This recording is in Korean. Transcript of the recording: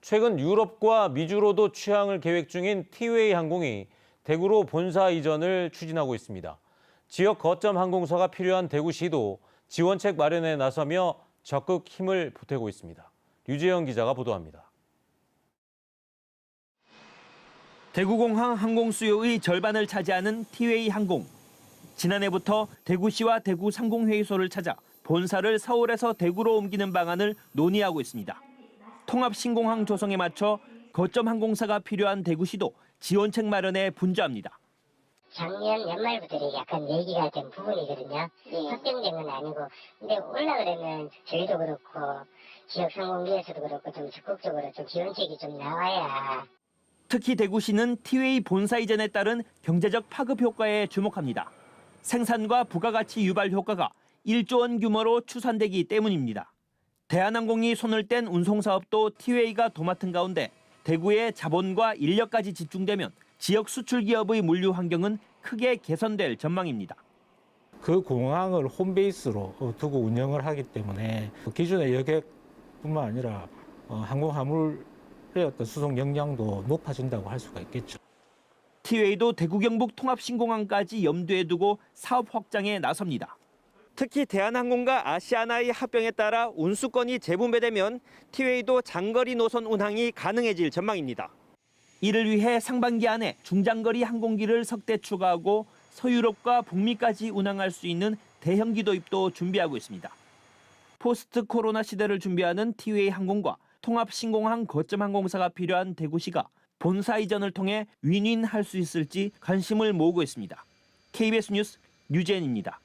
최근 유럽과 미주로도 취항을 계획 중인 티웨이 항공이 대구로 본사 이전을 추진하고 있습니다. 지역 거점 항공사가 필요한 대구시도 지원책 마련에 나서며 적극 힘을 보태고 있습니다. 류재영 기자가 보도합니다. 대구공항 항공 수요의 절반을 차지하는 티웨이 항공. 지난해부터 대구시와 대구 상공회의소를 찾아 본사를 서울에서 대구로 옮기는 방안을 논의하고 있습니다. 통합 신공항 조성에 맞춰 거점 항공사가 필요한 대구시도 지원책 마련에 분주합니다. 작년 연말부터 약간 얘기가 된 부분이거든요. 확정된 건 아니고. 근데 올라 그러면 저희도 그렇고, 지역 상공기에서도 그렇고, 좀 적극적으로 좀 지원책이 좀 나와야 특히 대구시는 티웨이 본사 이전에 따른 경제적 파급 효과에 주목합니다. 생산과 부가가치 유발 효과가 1조 원 규모로 추산되기 때문입니다. 대한항공이 손을 뗀 운송사업도 티웨이가 도맡은 가운데 대구의 자본과 인력까지 집중되면 지역 수출 기업의 물류 환경은 크게 개선될 전망입니다. 그 공항을 홈베이스로 어, 두고 운영을 하기 때문에 기존의 여객뿐만 아니라 어, 항공 화물의 어떤 수송 역량도 높아진다고 할 수가 있겠죠. 티웨이도 대구 경북 통합 신공항까지 염두에 두고 사업 확장에 나섭니다. 특히 대한항공과 아시아나의 합병에 따라 운수권이 재분배되면 티웨이도 장거리 노선 운항이 가능해질 전망입니다. 이를 위해 상반기 안에 중장거리 항공기를 석대 추가하고 서유럽과 북미까지 운항할 수 있는 대형기 도입도 준비하고 있습니다. 포스트 코로나 시대를 준비하는 티웨이 항공과 통합 신공항 거점 항공사가 필요한 대구시가 본사 이전을 통해 윈윈할 수 있을지 관심을 모으고 있습니다. KBS 뉴스 류재현입니다.